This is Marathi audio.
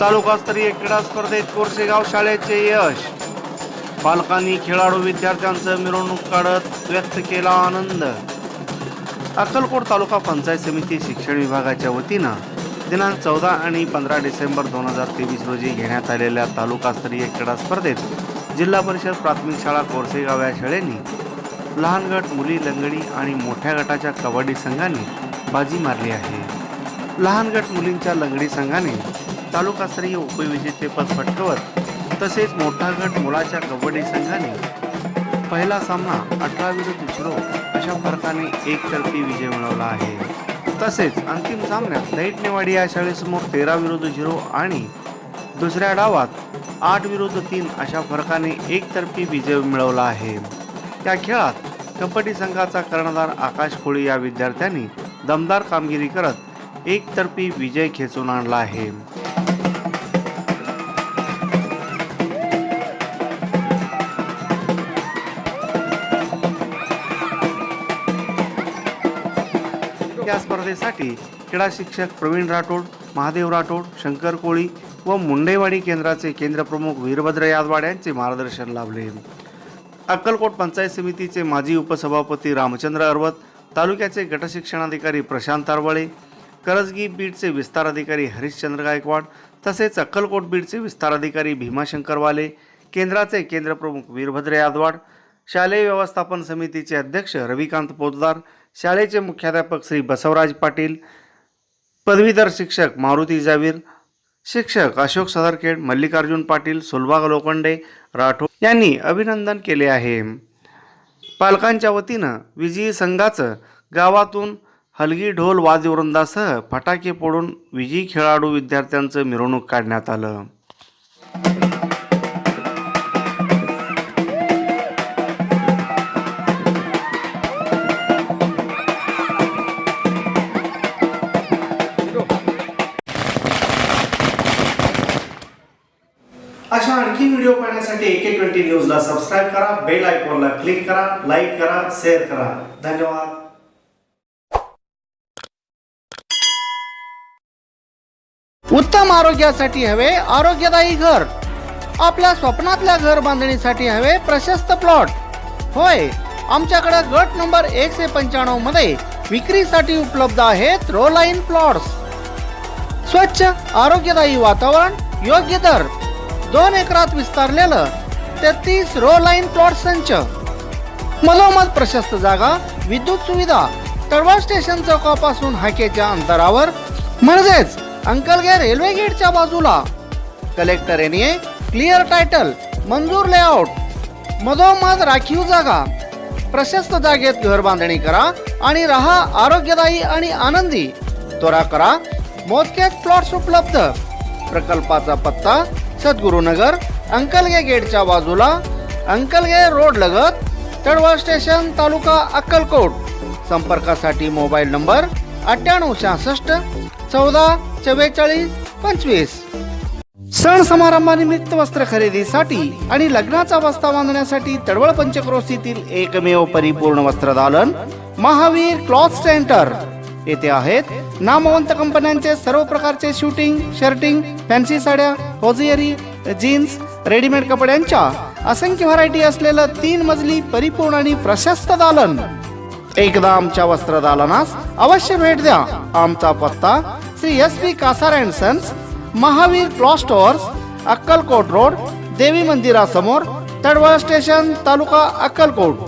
तालुकास्तरीय क्रीडा स्पर्धेत कोरसेगाव शाळेचे यश. पालकांनी खेळाडू विद्यार्थ्यांचं मिरवणूक काढत व्यक्त केला आनंद. अक्कलकोट तालुका पंचायत समिती शिक्षण विभागाच्या वतीनं दिनांक चौदा आणि पंधरा डिसेंबर दोन हजार तेवीस रोजी घेण्यात आलेल्या तालुकास्तरीय क्रीडा स्पर्धेत जिल्हा परिषद प्राथमिक शाळा कोरसेगाव या शाळेने लहान गट मुली लंगडी आणि मोठ्या गटाच्या कबड्डी संघाने बाजी मारली आहे. लहान गट मुलींच्या लंगडी संघाने तालुकास्तरीय उपविजेतेपद पटकवत तसेच मोठा गट मुलाच्या कबड्डी संघाने पहिला सामना अठरा विरुद्ध झिरो अशा फरकाने एकतर्फी विजय मिळवला आहे. तसेच अंतिम सामन्यात दैटनेवाडी या शाळेसमोर तेरा विरुद्ध झिरो आणि दुसऱ्या डावात आठ विरुद्ध तीन अशा फरकाने एकतर्फी विजय मिळवला आहे. त्या खेळात कबड्डी संघाचा कर्णधार आकाश कोळी या विद्यार्थ्यांनी दमदार कामगिरी करत एकतर्फी विजय खेचून आणला आहे. या स्पर्धेसाठी क्रीडा शिक्षक प्रवीण राठोड महादेव राठोड शंकर कोळी व मुंडेवाडी केंद्राचे केंद्रप्रमुख वीरभद्र यादवाड यांचे मार्गदर्शन लाभले. अक्कलकोट पंचायत समितीचे माजी उपसभापती रामचंद्र अर्वत तालुक्याचे गटशिक्षणाधिकारी प्रशांत आरवळे करजगी बीडचे विस्तार अधिकारी हरिश्चंद्र गायकवाड तसेच अक्कलकोट बीडचे विस्तार अधिकारी भीमाशंकर वाले केंद्राचे केंद्रप्रमुख वीरभद्र यादवाड शालेय व्यवस्थापन समितीचे अध्यक्ष रविकांत पोतदार शाळेचे मुख्याध्यापक श्री बसवराज पाटील पदवीधर शिक्षक मारुती जावीर शिक्षक अशोक सदरखेड मल्लिकार्जुन पाटील सुलभाग लोखंडे राठोड यांनी अभिनंदन केले आहे. पालकांच्या वतीनं विजयी संघाचं गावातून हलगी ढोल वाद्यवृंदासह फटाके फोडून विजयी खेळाडू विद्यार्थ्यांचं मिरवणूक काढण्यात आलं. अशा आणखी व्हिडिओ पाहण्यासाठी एके ट्वेंटी न्यूजला सबस्क्राईब करा बेल आयकॉनला क्लिक करा लाईक करा शेअर करा. धन्यवाद. उत्तम आरोग्यासाठी हवे आरोग्यदायी घर. आपल्या स्वप्नातल्या घर बांधणीसाठी हवे प्रशस्त प्लॉट होय आमच्याकडे गट नंबर एकशे पंच्याण्णवमध्ये विक्रीसाठी उपलब्ध आहेत रोलाईन प्लॉट्स स्वच्छ आरोग्यदायी वातावरण योग्य दर. दोन एकरात विस्तारलेलं तेहतीस रो लाईन प्लॉट संच. मधोमध प्रशस्त जागा विद्युत सुविधा तळवा स्टेशन चौकापासून हाकेच्या अंतरावर म्हणजेच अंकलगे रेल्वे गेटच्या बाजूला. कलेक्टर एरिये क्लिअर टायटल मंजूर लेआउट मधोमध राखीव जागा. प्रशस्त जागेत घर बांधणी करा आणि राहा आरोग्यदायी आणि आनंदी. त्वरा करा मोजकेच प्लॉट्स उपलब्ध. प्रकल्पाचा पत्ता सद्गुरुनगर अंकलगे गेटच्या बाजूला अंकलगे रोड लगत तळवळ स्टेशन तालुका अक्कलकोट. संपर्कासाठी मोबाईल नंबर अठ्ठ्याण्णव शहासष्ट चौदा चव्वेचाळीस पंचवीस. सण समारंभानिमित्त वस्त्र खरेदीसाठी आणि लग्नाचा वस्ता बांधण्यासाठी तडवळ पंचक्रोशीतील एकमेव परिपूर्ण वस्त्रदालन महावीर क्लॉथ सेंटर येथे आहेत नामवंत कंपन्यांचे सर्व प्रकारचे शूटिंग शर्टिंग फॅन्सी साड्या होजियरी जीन्स रेडीमेड कपड्यांच्या असंख्य व्हरायटी असलेलं तीन मजली परिपूर्ण आणि प्रशस्त दालन. एकदा आमच्या वस्त्रदालनास अवश्य भेट द्या. आमचा पत्ता Shri S P Kasar and sons Mahavir cloth stores Akkalkot road देवी मंदिरासमोर तडवळ स्टेशन तालुका अक्कलकोट.